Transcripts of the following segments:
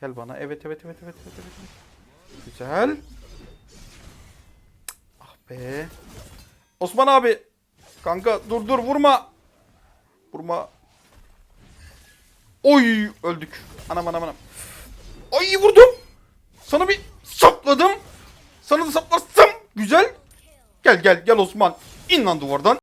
Gel bana. Evet evet evet evet evet. evet. Güzel. Ah be. Osman abi. Kanka dur dur vurma. Vurma. Oy öldük. Anam anam anam. Ay vurdum. Sana bir sapladım. Sana da saplarsam. Güzel. Gel gel gel Osman. İn lan duvardan.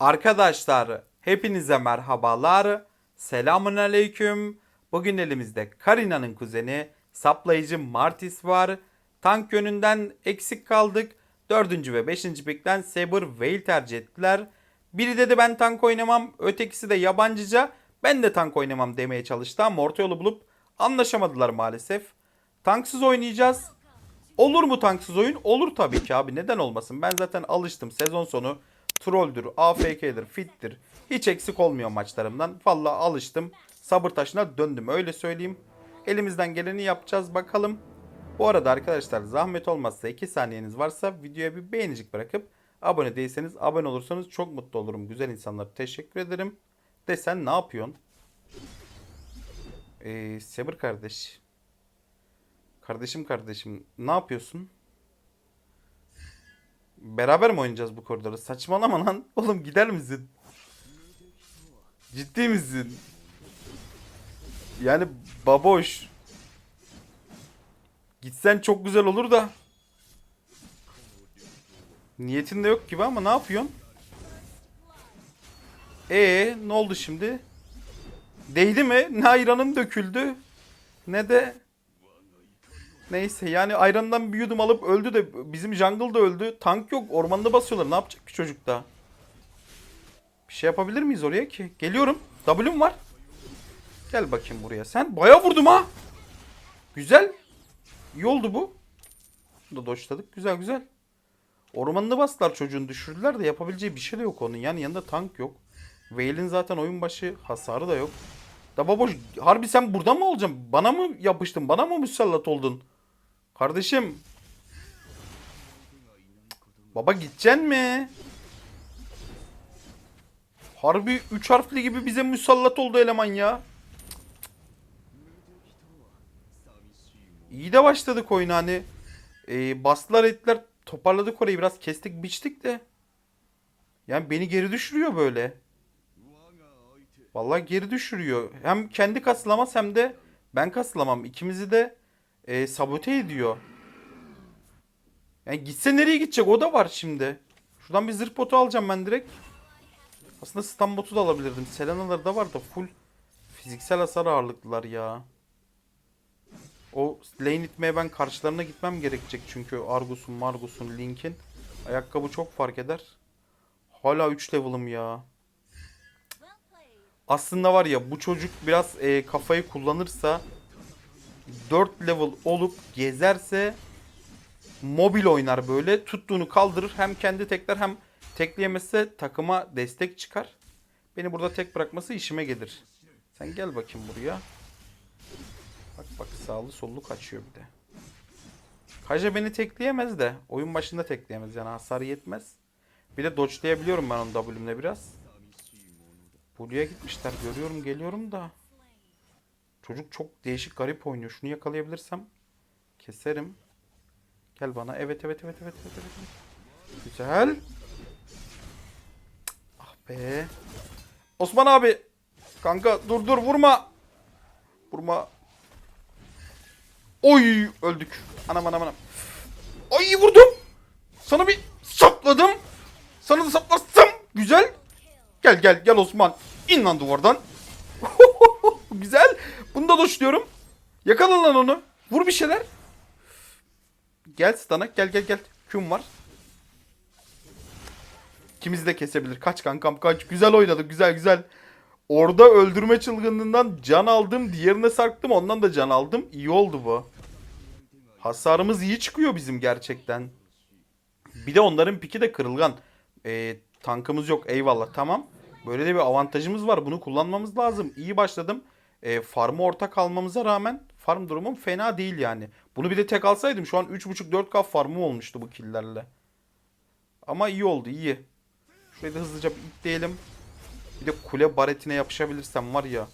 Arkadaşlar hepinize merhabalar. Selamun aleyküm. Bugün elimizde Karina'nın kuzeni saplayıcı Martis var. Tank yönünden eksik kaldık. 4. ve 5. pikten Saber Veil tercih ettiler. Biri dedi ben tank oynamam. Ötekisi de yabancıca ben de tank oynamam demeye çalıştı ama orta yolu bulup anlaşamadılar maalesef. Tanksız oynayacağız. Olur mu tanksız oyun? Olur tabii ki abi. Neden olmasın? Ben zaten alıştım. Sezon sonu trolldür, AFK'dir, fittir. Hiç eksik olmuyor maçlarımdan. Vallahi alıştım. Sabır taşına döndüm öyle söyleyeyim. Elimizden geleni yapacağız bakalım. Bu arada arkadaşlar zahmet olmazsa 2 saniyeniz varsa videoya bir beğenicik bırakıp abone değilseniz abone olursanız çok mutlu olurum. Güzel insanlar teşekkür ederim. De sen ne yapıyorsun? Ee, Sabır kardeş. Kardeşim kardeşim ne yapıyorsun? Beraber mi oynayacağız bu koridoru? Saçmalama lan. Oğlum gider misin? Ciddi misin? Yani baboş. Gitsen çok güzel olur da. Niyetin de yok gibi ama ne yapıyorsun? Ee, ne oldu şimdi? Değdi mi? Ne ayranım döküldü ne de Neyse yani ayrandan bir yudum alıp öldü de bizim jungle da öldü. Tank yok ormanda basıyorlar. Ne yapacak ki çocuk da? Bir şey yapabilir miyiz oraya ki? Geliyorum. W'm var. Gel bakayım buraya. Sen bayağı vurdum ha. Güzel. İyi oldu bu. Bunu da doşladık. Güzel güzel. Ormanını bastılar çocuğun düşürdüler de yapabileceği bir şey de yok onun. Yani yanında tank yok. Veil'in zaten oyun başı hasarı da yok. Da baboş harbi sen burada mı olacaksın? Bana mı yapıştın? Bana mı musallat oldun? Kardeşim. Baba gideceksin mi? Harbi 3 harfli gibi bize musallat oldu eleman ya. İyi de başladık oyuna hani. Ee, bastılar ettiler. Toparladık orayı biraz kestik biçtik de. Yani beni geri düşürüyor böyle. Vallahi geri düşürüyor. Hem kendi kasılamaz hem de ben kasılamam. İkimizi de e, sabote ediyor. Yani gitse nereye gidecek o da var şimdi. Şuradan bir zırh botu alacağım ben direkt. Aslında stun botu da alabilirdim. Selena'ları da var da full fiziksel hasar ağırlıklılar ya. O lane itmeye ben karşılarına gitmem gerekecek çünkü Argus'un, Margus'un, Link'in. Ayakkabı çok fark eder. Hala 3 level'ım ya. Aslında var ya bu çocuk biraz e, kafayı kullanırsa 4 level olup gezerse mobil oynar böyle. Tuttuğunu kaldırır. Hem kendi tekler hem tekleyemezse takıma destek çıkar. Beni burada tek bırakması işime gelir. Sen gel bakayım buraya. Bak bak sağlı sollu kaçıyor bir de. Kaja beni tekleyemez de. Oyun başında tekleyemez yani hasar yetmez. Bir de dodge'layabiliyorum ben onu W'mle biraz. Blue'ya gitmişler. Görüyorum geliyorum da. Çocuk çok değişik garip oynuyor. Şunu yakalayabilirsem keserim. Gel bana. Evet evet evet evet evet. evet. Güzel. Ah be. Osman abi. Kanka dur dur vurma. Vurma. Oy öldük. Anam anam anam. Ay vurdum. Sana bir sapladım. Sana da saplarsam güzel. Gel gel gel Osman. İn lan duvardan. Güzel. Bunu da doşluyorum. Yakala lan onu. Vur bir şeyler. Gel stana. Gel gel gel. Küm var. İkimizi de kesebilir. Kaç kankam kaç. Güzel oynadık. Güzel güzel. Orada öldürme çılgınlığından can aldım. Diğerine sarktım. Ondan da can aldım. İyi oldu bu. Hasarımız iyi çıkıyor bizim gerçekten. Bir de onların piki de kırılgan. Ee, tankımız yok. Eyvallah tamam. Böyle de bir avantajımız var. Bunu kullanmamız lazım. İyi başladım. E, farmı ortak kalmamıza rağmen farm durumum fena değil yani. Bunu bir de tek alsaydım şu an 3.5-4k farmım olmuştu bu killlerle. Ama iyi oldu iyi. Şurayı da hızlıca bir itleyelim. Bir de kule baretine yapışabilirsem var ya.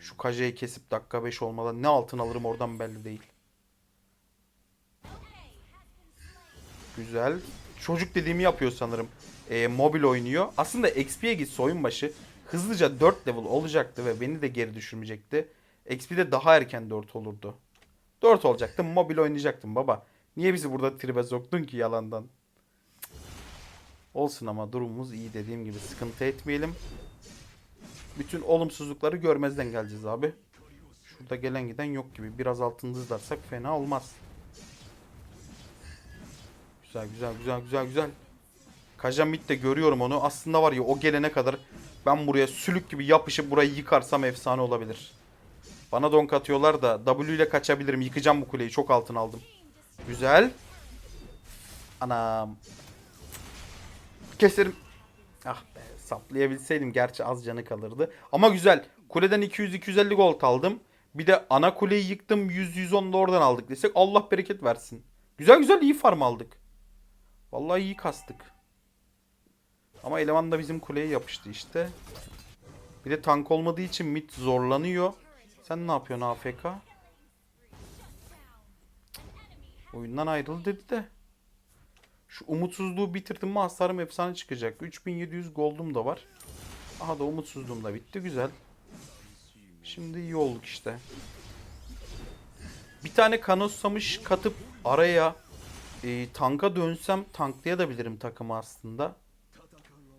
Şu kajeyi kesip dakika 5 olmadan ne altın alırım oradan belli değil. Güzel. Çocuk dediğimi yapıyor sanırım. Ee, mobil oynuyor. Aslında XP'ye gitse oyun başı hızlıca 4 level olacaktı ve beni de geri düşürmeyecekti. XP'de daha erken 4 olurdu. 4 olacaktım. Mobil oynayacaktım baba. Niye bizi burada tribe soktun ki yalandan? Olsun ama durumumuz iyi dediğim gibi sıkıntı etmeyelim. Bütün olumsuzlukları görmezden geleceğiz abi. Şurada gelen giden yok gibi. Biraz altını hızlarsak fena olmaz. Güzel güzel güzel güzel güzel. Kajamit de görüyorum onu. Aslında var ya o gelene kadar ben buraya sülük gibi yapışıp burayı yıkarsam efsane olabilir. Bana donk atıyorlar da W ile kaçabilirim. Yıkacağım bu kuleyi. Çok altın aldım. Güzel. Anam. Keserim. Ah be saplayabilseydim gerçi az canı kalırdı. Ama güzel. Kuleden 200-250 gold aldım. Bir de ana kuleyi yıktım 100-110 da oradan aldık desek Allah bereket versin. Güzel güzel iyi farm aldık. Vallahi iyi kastık. Ama eleman da bizim kuleye yapıştı işte. Bir de tank olmadığı için mid zorlanıyor. Sen ne yapıyorsun AFK? Oyundan ayrıl dedi de. Şu umutsuzluğu bitirdim mi hasarım efsane çıkacak. 3700 gold'um da var. Aha da umutsuzluğum da bitti. Güzel. Şimdi iyi olduk işte. Bir tane kanosamış katıp araya e, tanka dönsem tanklayabilirim takımı aslında.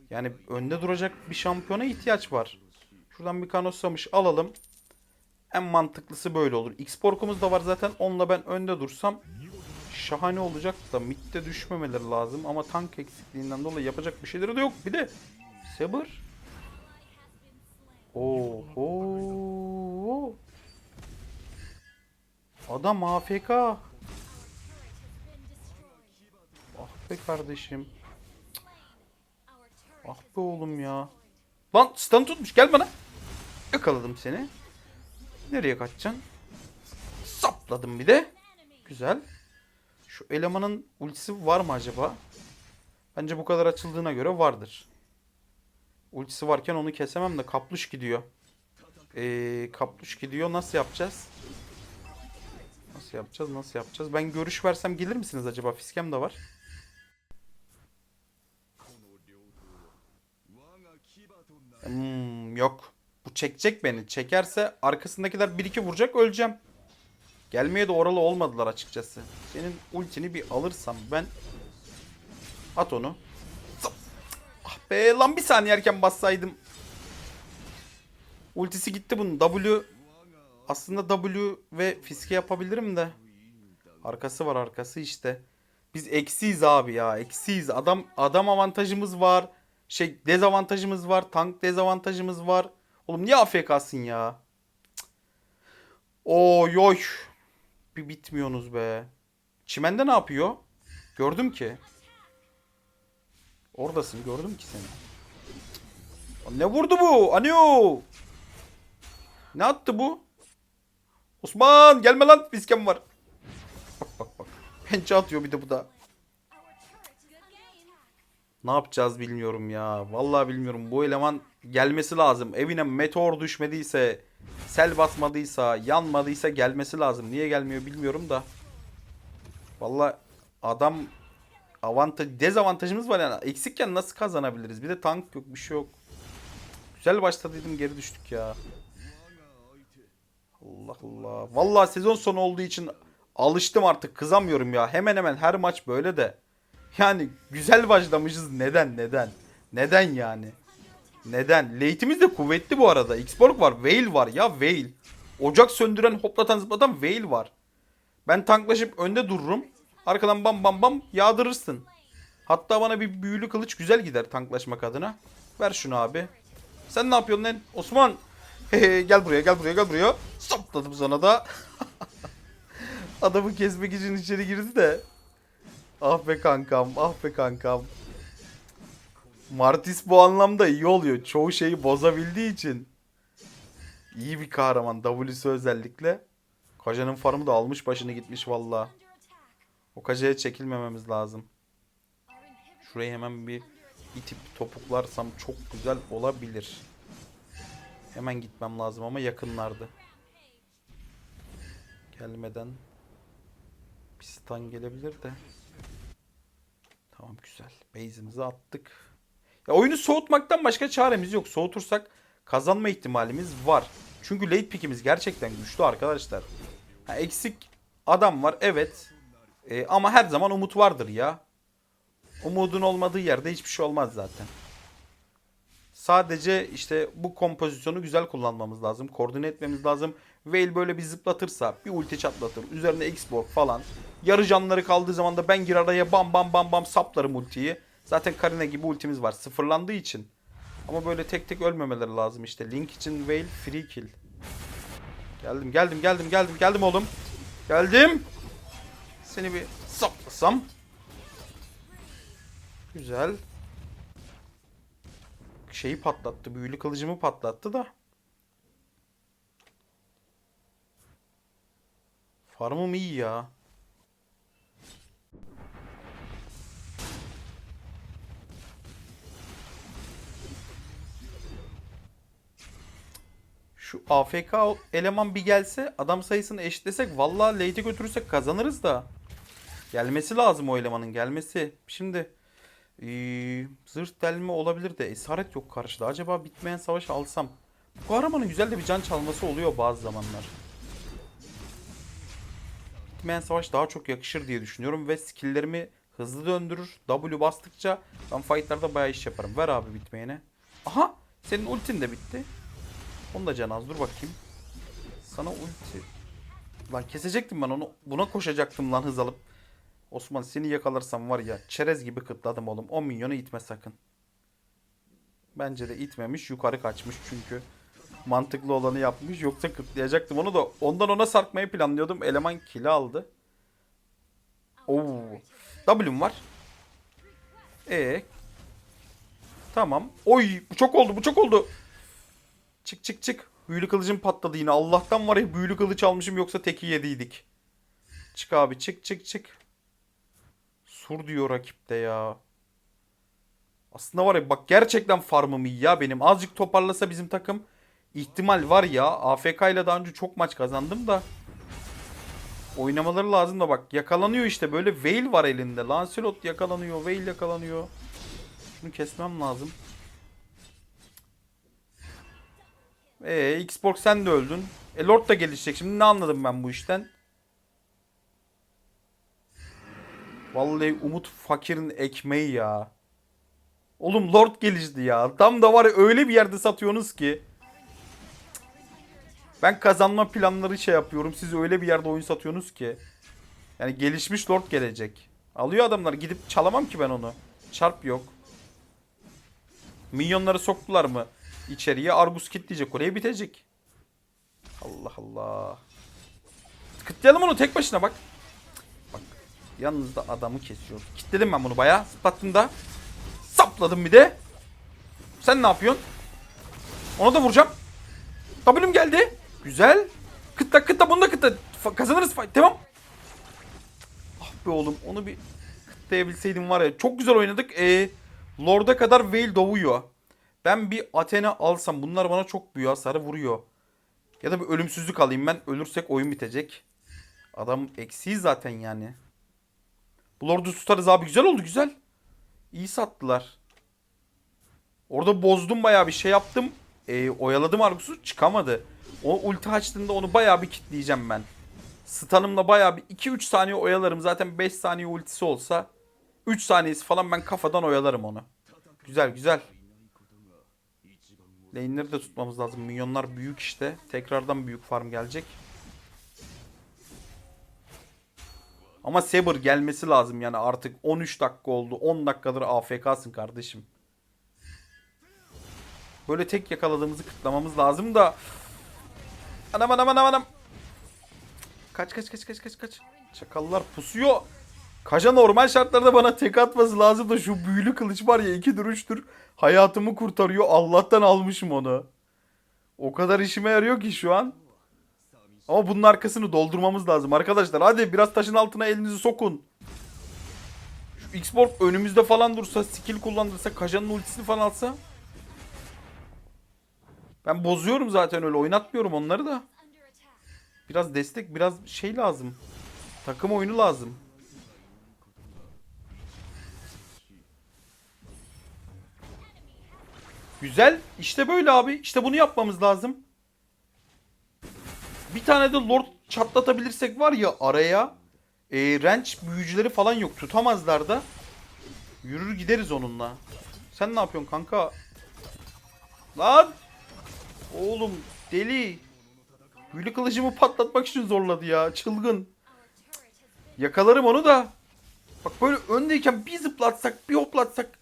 Yani önde duracak bir şampiyona ihtiyaç var. Şuradan bir kanosamış alalım. En mantıklısı böyle olur. X-Pork'umuz da var zaten. Onunla ben önde dursam şahane olacak da midde düşmemeleri lazım. Ama tank eksikliğinden dolayı yapacak bir şeyleri de yok. Bir de Saber. Oho. Adam AFK. Ah be kardeşim. Ah be oğlum ya. Lan stun tutmuş gel bana. Yakaladım seni. Nereye kaçacaksın? Sapladım bir de. Güzel. Şu elemanın ultisi var mı acaba? Bence bu kadar açıldığına göre vardır. Ultisi varken onu kesemem de kapluş gidiyor. Ee, kapluş gidiyor. Nasıl yapacağız? Nasıl yapacağız? Nasıl yapacağız? Ben görüş versem gelir misiniz acaba? Fiskem de var. Hmm, yok. Bu çekecek beni. Çekerse arkasındakiler 1-2 vuracak öleceğim. Gelmeye de oralı olmadılar açıkçası. Senin ultini bir alırsam ben... At onu. Ah be lan bir saniye erken bassaydım. Ultisi gitti bunun. W... Aslında W ve fiske yapabilirim de. Arkası var arkası işte. Biz eksiyiz abi ya. Eksiyiz. Adam adam avantajımız var. Şey dezavantajımız var. Tank dezavantajımız var. Oğlum niye AFK'sın ya? Oy oy. Bir bitmiyorsunuz be. Çimende ne yapıyor? Gördüm ki. Oradasın gördüm ki seni. Ne vurdu bu? Anio. Ne attı bu? Osman gelme lan fiskem var. Bak bak bak. Pençe atıyor bir de bu da. Ne yapacağız bilmiyorum ya. Vallahi bilmiyorum. Bu eleman gelmesi lazım. Evine meteor düşmediyse, sel basmadıysa, yanmadıysa gelmesi lazım. Niye gelmiyor bilmiyorum da. Vallahi adam avantaj dezavantajımız var yani. Eksikken nasıl kazanabiliriz? Bir de tank yok, bir şey yok. Güzel başladıydım geri düştük ya. Allah Allah. Vallahi sezon sonu olduğu için alıştım artık. Kızamıyorum ya. Hemen hemen her maç böyle de. Yani güzel başlamışız. Neden? Neden? Neden yani? Neden? Late'imiz de kuvvetli bu arada. Xborg var. Veil var ya Veil. Ocak söndüren hoplatan zıplatan Veil var. Ben tanklaşıp önde dururum. Arkadan bam bam bam yağdırırsın. Hatta bana bir büyülü kılıç güzel gider tanklaşmak adına. Ver şunu abi. Sen ne yapıyorsun lan? Osman. Gel buraya gel buraya gel buraya. Sapladım sana da. Adamı kesmek için içeri girdi de. Ah be kankam, ah be kankam. Martis bu anlamda iyi oluyor. Çoğu şeyi bozabildiği için. İyi bir kahraman. W'su özellikle. Kaja'nın farmı da almış başını gitmiş valla. O Kaja'ya çekilmememiz lazım. Şurayı hemen bir itip topuklarsam çok güzel olabilir. Hemen gitmem lazım ama yakınlardı. Gelmeden bir stun gelebilir de. Tamam güzel. Base'imizi attık. Ya oyunu soğutmaktan başka çaremiz yok. Soğutursak kazanma ihtimalimiz var. Çünkü late pick'imiz gerçekten güçlü arkadaşlar. Ha, eksik adam var evet. Ee, ama her zaman umut vardır ya. Umudun olmadığı yerde hiçbir şey olmaz zaten. Sadece işte bu kompozisyonu güzel kullanmamız lazım. Koordine etmemiz lazım. Veil böyle bir zıplatırsa bir ulti çatlatır. Üzerine X-Borg falan. Yarı canları kaldığı zaman da ben gir araya bam bam bam bam saplarım ultiyi. Zaten Karina gibi ultimiz var. Sıfırlandığı için. Ama böyle tek tek ölmemeleri lazım işte. Link için Veil free kill. Geldim geldim geldim geldim geldim oğlum. Geldim. Seni bir saplasam. Güzel. Şeyi patlattı. Büyülü kılıcımı patlattı da. Farmım iyi ya. Şu AFK eleman bir gelse adam sayısını eşitlesek vallahi late'e götürürsek kazanırız da. Gelmesi lazım o elemanın gelmesi. Şimdi ee, zırh delme olabilir de esaret yok karşıda. Acaba bitmeyen savaş alsam. Bu kahramanın güzel de bir can çalması oluyor bazı zamanlar. Bitmeyen savaş daha çok yakışır diye düşünüyorum ve skilllerimi hızlı döndürür. W bastıkça ben fightlarda bayağı iş yaparım. Ver abi bitmeyene. Aha senin ultin de bitti. Onu da can az dur bakayım. Sana ulti... Lan kesecektim ben onu. Buna koşacaktım lan hız alıp. Osman seni yakalarsam var ya çerez gibi kıtladım oğlum. 10 milyonu itme sakın. Bence de itmemiş. Yukarı kaçmış çünkü. Mantıklı olanı yapmış. Yoksa kıtlayacaktım onu da. Ondan ona sarkmayı planlıyordum. Eleman kili aldı. Oo. W'm var. E. Tamam. Oy bu çok oldu bu çok oldu. Çık çık çık. Büyülü kılıcım patladı yine. Allah'tan var ya büyülü kılıç almışım yoksa teki yediydik. Çık abi çık çık çık. Sur diyor rakipte ya. Aslında var ya bak gerçekten farmım iyi ya benim. Azıcık toparlasa bizim takım ihtimal var ya. AFK ile daha önce çok maç kazandım da. Oynamaları lazım da bak yakalanıyor işte böyle Veil var elinde. Lancelot yakalanıyor, Veil yakalanıyor. Şunu kesmem lazım. Ee, Xbox sen de öldün. E Lord da gelişecek. Şimdi ne anladım ben bu işten? Vallahi Umut fakirin ekmeği ya. Oğlum Lord gelişti ya. Tam da var ya öyle bir yerde satıyorsunuz ki. Ben kazanma planları şey yapıyorum. Siz öyle bir yerde oyun satıyorsunuz ki. Yani gelişmiş Lord gelecek. Alıyor adamlar. Gidip çalamam ki ben onu. Çarp yok. Minyonları soktular mı? İçeriye Argus kitleyecek. Oraya bitecek. Allah Allah. Kıtlayalım onu tek başına bak. Bak. Yalnız da adamı kesiyor. Kitledim ben bunu bayağı. Zıplattım da. Sapladım bir de. Sen ne yapıyorsun? Ona da vuracağım. W'm geldi. Güzel. Kıtla kıtla bunu da kıtla. Fa- Kazanırız fight. Devam. Ah be oğlum onu bir kıtlayabilseydim var ya. Çok güzel oynadık. Ee, Lord'a kadar Veil dovuyor. Ben bir Athena alsam bunlar bana çok büyük hasarı vuruyor. Ya da bir ölümsüzlük alayım ben. Ölürsek oyun bitecek. Adam eksiği zaten yani. Bu Lord'u tutarız abi. Güzel oldu güzel. İyi sattılar. Orada bozdum bayağı bir şey yaptım. Ee, oyaladım Argus'u çıkamadı. O ulti açtığında onu bayağı bir kitleyeceğim ben. Stun'ımla bayağı bir 2-3 saniye oyalarım. Zaten 5 saniye ultisi olsa 3 saniyesi falan ben kafadan oyalarım onu. Güzel güzel. Lane'leri de tutmamız lazım. Minyonlar büyük işte. Tekrardan büyük farm gelecek. Ama Saber gelmesi lazım yani artık 13 dakika oldu. 10 dakikadır AFK'sın kardeşim. Böyle tek yakaladığımızı kıtlamamız lazım da. Anam anam anam anam. Kaç kaç kaç kaç kaç kaç. Çakallar pusuyor. Kaja normal şartlarda bana tek atması lazım da şu büyülü kılıç var ya 2'dir 3'tür. Hayatımı kurtarıyor. Allah'tan almışım onu. O kadar işime yarıyor ki şu an. Ama bunun arkasını doldurmamız lazım arkadaşlar. Hadi biraz taşın altına elinizi sokun. Şu X-Borg önümüzde falan dursa, skill kullandırsa, Kaja'nın ultisini falan alsa. Ben bozuyorum zaten öyle oynatmıyorum onları da. Biraz destek, biraz şey lazım. Takım oyunu lazım. Güzel. İşte böyle abi. İşte bunu yapmamız lazım. Bir tane de Lord çatlatabilirsek var ya araya. E, range büyücüleri falan yok. Tutamazlar da. Yürür gideriz onunla. Sen ne yapıyorsun kanka? Lan! Oğlum deli. Büyülü kılıcımı patlatmak için zorladı ya. Çılgın. Yakalarım onu da. Bak böyle öndeyken bir zıplatsak bir hoplatsak.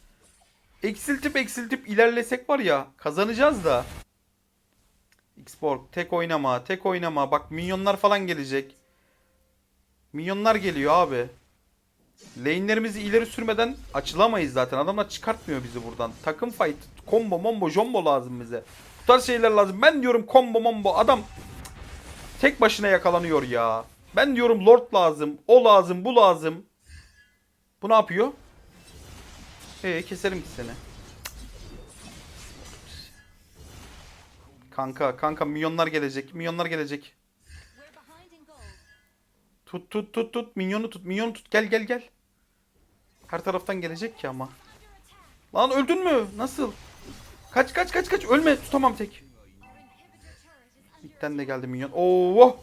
Eksiltip eksiltip ilerlesek var ya kazanacağız da. Xborg tek oynama tek oynama. Bak minyonlar falan gelecek. Minyonlar geliyor abi. Lane'lerimizi ileri sürmeden açılamayız zaten. Adamlar çıkartmıyor bizi buradan. Takım fight, combo, mombo, jombo lazım bize. Tarz şeyler lazım. Ben diyorum combo, mombo. Adam tek başına yakalanıyor ya. Ben diyorum lord lazım. O lazım, bu lazım. Bu ne yapıyor? Ee keserim ki seni. Kanka, kanka minyonlar gelecek. Minyonlar gelecek. Tut tut tut tut. Minyonu tut. Minyonu tut. Gel gel gel. Her taraftan gelecek ki ama. Lan öldün mü? Nasıl? Kaç kaç kaç kaç. Ölme. Tutamam tek. İlkten de geldi minyon. Oo.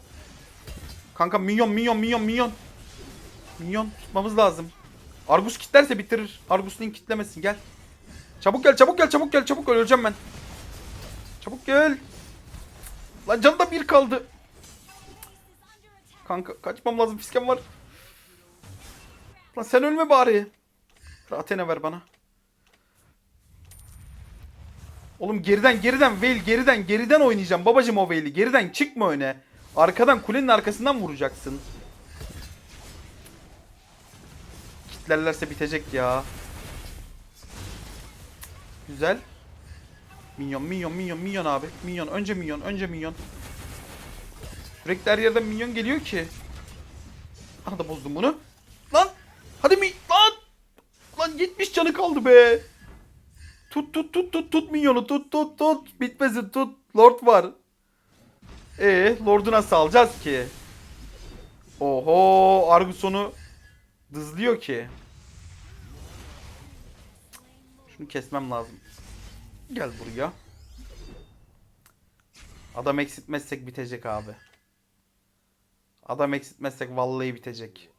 Kanka minyon minyon minyon minyon. Minyon tutmamız lazım. Argus kitlerse bitirir. Argus kitlemesin gel. Çabuk gel çabuk gel çabuk gel çabuk gel öleceğim ben. Çabuk gel. Lan canı da bir kaldı. Kanka kaçmam lazım fiskem var. Lan sen ölme bari. Athena ver bana. Oğlum geriden geriden Veil geriden geriden oynayacağım babacım o Veil'i. Geriden çıkma öne. Arkadan kulenin arkasından vuracaksın. Kitlerlerse bitecek ya. Güzel. Minyon minyon minyon minyon abi. Minyon önce minyon önce minyon. Sürekli her yerden minyon geliyor ki. Aha da bozdum bunu. Lan! Hadi mi? Lan! Lan 70 canı kaldı be. Tut tut tut tut tut minyonu tut tut tut. Bitmesin tut. Lord var. E Lord'u nasıl alacağız ki? Oho Argus onu dızlıyor ki. Şunu kesmem lazım. Gel buraya. Adam eksiltmezsek bitecek abi. Adam eksiltmezsek vallahi bitecek.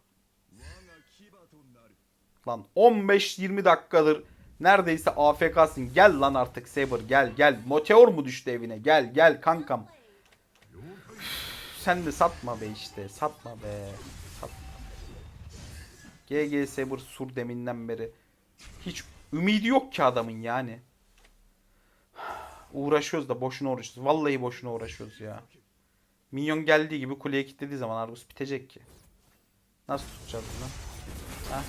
Lan 15-20 dakikadır neredeyse AFK'sın. Gel lan artık Saber gel gel. Meteor mu düştü evine? Gel gel kankam. Sen de satma be işte. Satma be. Satma. GG Saber sur deminden beri. Hiç ümidi yok ki adamın yani. Uğraşıyoruz da boşuna uğraşıyoruz. Vallahi boşuna uğraşıyoruz ya. Minyon geldiği gibi kuleye kilitlediği zaman Argus bitecek ki. Nasıl tutacağız bunu? Ha?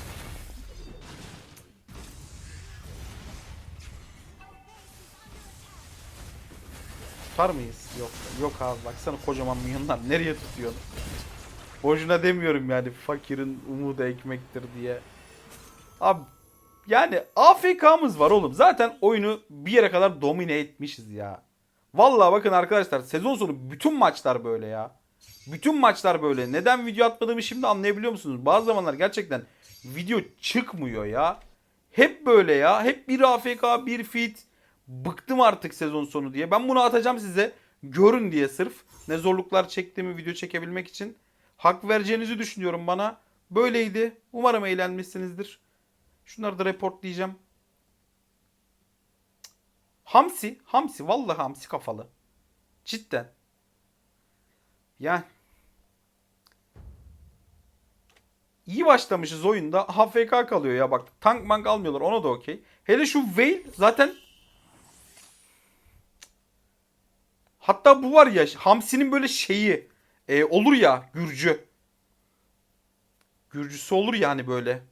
Tutar mıyız? Yok. Yok abi baksana kocaman minyonlar nereye tutuyorsun? Boşuna demiyorum yani fakirin umudu ekmektir diye. Abi yani AFK'mız var oğlum. Zaten oyunu bir yere kadar domine etmişiz ya. Vallahi bakın arkadaşlar sezon sonu bütün maçlar böyle ya. Bütün maçlar böyle. Neden video atmadığımı şimdi anlayabiliyor musunuz? Bazı zamanlar gerçekten video çıkmıyor ya. Hep böyle ya. Hep bir AFK, bir fit. Bıktım artık sezon sonu diye. Ben bunu atacağım size. Görün diye sırf. Ne zorluklar çektiğimi video çekebilmek için. Hak vereceğinizi düşünüyorum bana. Böyleydi. Umarım eğlenmişsinizdir. Şunları da reportlayacağım. Hamsi. Hamsi. Vallahi hamsi kafalı. Cidden. Yani. İyi başlamışız oyunda. AFK kalıyor ya bak. Tank mank almıyorlar. Ona da okey. Hele şu Veil zaten Hatta bu var ya Hamsi'nin böyle şeyi e, olur ya Gürcü. Gürcüsü olur yani böyle.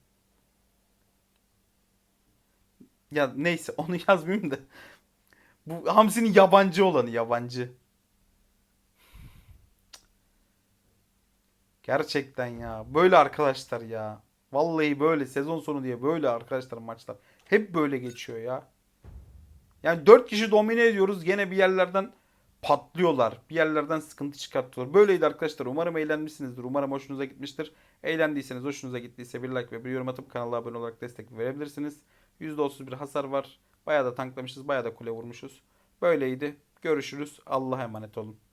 Ya neyse onu yazmayayım da. Bu Hamsi'nin yabancı olanı yabancı. Gerçekten ya. Böyle arkadaşlar ya. Vallahi böyle sezon sonu diye böyle arkadaşlar maçlar. Hep böyle geçiyor ya. Yani 4 kişi domine ediyoruz gene bir yerlerden patlıyorlar. Bir yerlerden sıkıntı çıkartıyorlar. Böyleydi arkadaşlar. Umarım eğlenmişsinizdir. Umarım hoşunuza gitmiştir. Eğlendiyseniz, hoşunuza gittiyse bir like ve bir yorum atıp kanala abone olarak destek verebilirsiniz. %31 hasar var. Bayağı da tanklamışız. Bayağı da kule vurmuşuz. Böyleydi. Görüşürüz. Allah'a emanet olun.